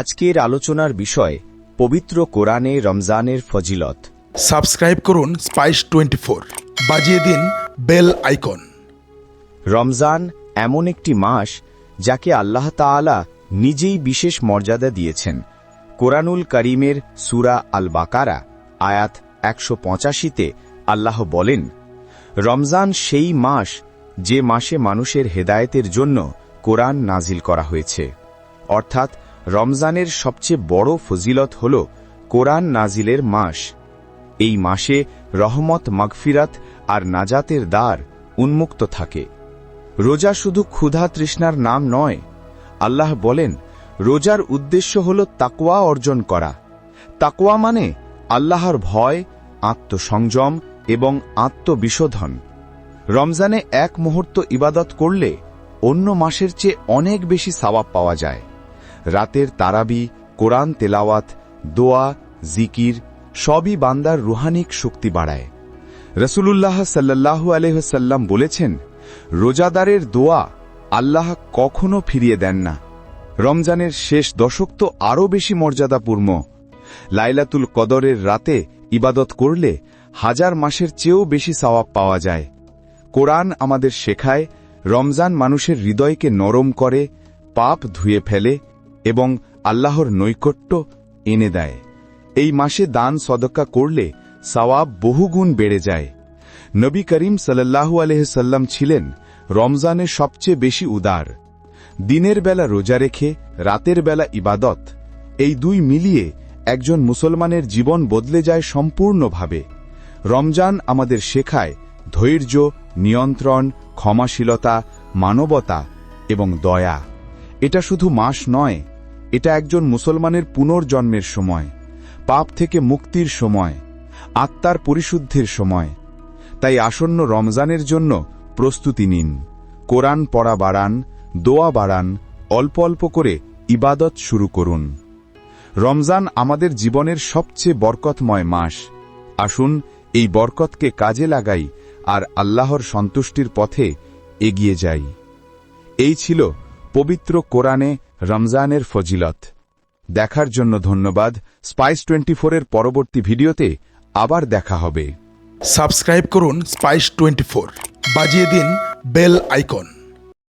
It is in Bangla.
আজকের আলোচনার বিষয় পবিত্র কোরআনে রমজানের ফজিলত। সাবস্ক্রাইব করুন স্পাইস টোয়েন্টি ফোর বাজিয়ে দিন বেল আইকন। রমজান এমন একটি মাস যাকে আল্লাহ তাআলা নিজেই বিশেষ মর্যাদা দিয়েছেন। কোরআনুল করিমের সুরা আল বাকারা আয়াত একশো পঁচাশিতে আল্লাহ বলেন রমজান সেই মাস যে মাসে মানুষের হেদায়েতের জন্য কোরআন নাজিল করা হয়েছে। অর্থাৎ রমজানের সবচেয়ে বড় ফজিলত হল কোরআন নাজিলের মাস। এই মাসে রহমত, মাগফিরাত আর নাজাতের দ্বার উন্মুক্ত থাকে। রোজা শুধু ক্ষুধা তৃষ্ণার নাম নয়, আল্লাহ বলেন, রোজার উদ্দেশ্য হল তাকোয়া অর্জন করা। তাকোয়া মানে আল্লাহর ভয়, আত্মসংযম এবং আত্মবিশোধন। রমজানে এক মুহূর্ত ইবাদত করলে অন্য মাসের চেয়ে অনেক বেশি সাওয়াব পাওয়া যায়। রাতের তারাবি, কোরআন তেলাওয়াত, দোয়া, জিকির, সবই বান্দার রুহানিক শক্তি বাড়ায়। রসুলুল্লাহ সাল্লাহু আলহ্লাম বলেছেন, রোজাদারের দোয়া আল্লাহ কখনো ফিরিয়ে দেন না। রমজানের শেষ দশক তো আরও বেশি মর্যাদাপূর্ণ। লাইলাতুল কদরের রাতে ইবাদত করলে হাজার মাসের চেয়েও বেশি সওয়াব পাওয়া যায়। কোরআন আমাদের শেখায়, রমজান মানুষের হৃদয়কে নরম করে, পাপ ধুয়ে ফেলে এবং আল্লাহর নৈকট্য এনে দেয়। এই মাসে দান সদকা করলে সওয়াব বহুগুণ বেড়ে যায়। নবী করিম সাল্লাহু আলহ্লাম ছিলেন রমজানে সবচেয়ে বেশি উদার। দিনের বেলা রোজা রেখে রাতের বেলা ইবাদত, এই দুই মিলিয়ে একজন মুসলমানের জীবন বদলে যায় সম্পূর্ণভাবে। রমজান আমাদের শেখায় ধৈর্য, নিয়ন্ত্রণ, ক্ষমাশীলতা, মানবতা এবং দয়া। এটা শুধু মাস নয় এটা একজন মুসলমানের পুনর্জন্মের সময়, পাপ থেকে মুক্তির সময়, আত্মার পরিশুদ্ধির সময়। তাই আসন্ন রমজানের জন্য প্রস্তুতি নিন। কোরআন পড়া বাড়ান, দোয়া বাড়ান, অল্প অল্প করে ইবাদত শুরু করুন। রমজান আমাদের জীবনের সবচেয়ে বরকতময় মাস। আসুন, এই বরকতকে কাজে লাগাই আর আল্লাহর সন্তুষ্টির পথে এগিয়ে যাই। এই ছিল পবিত্র কোরআনে রমজানের ফজিলত। দেখার জন্য ধন্যবাদ। স্পাইস টোয়েন্টি ফোরের পরবর্তী ভিডিওতে আবার দেখা হবে। সাবস্ক্রাইব করুন স্পাইস টোয়েন্টি ফোর বাজিয়ে দিন বেল আইকন।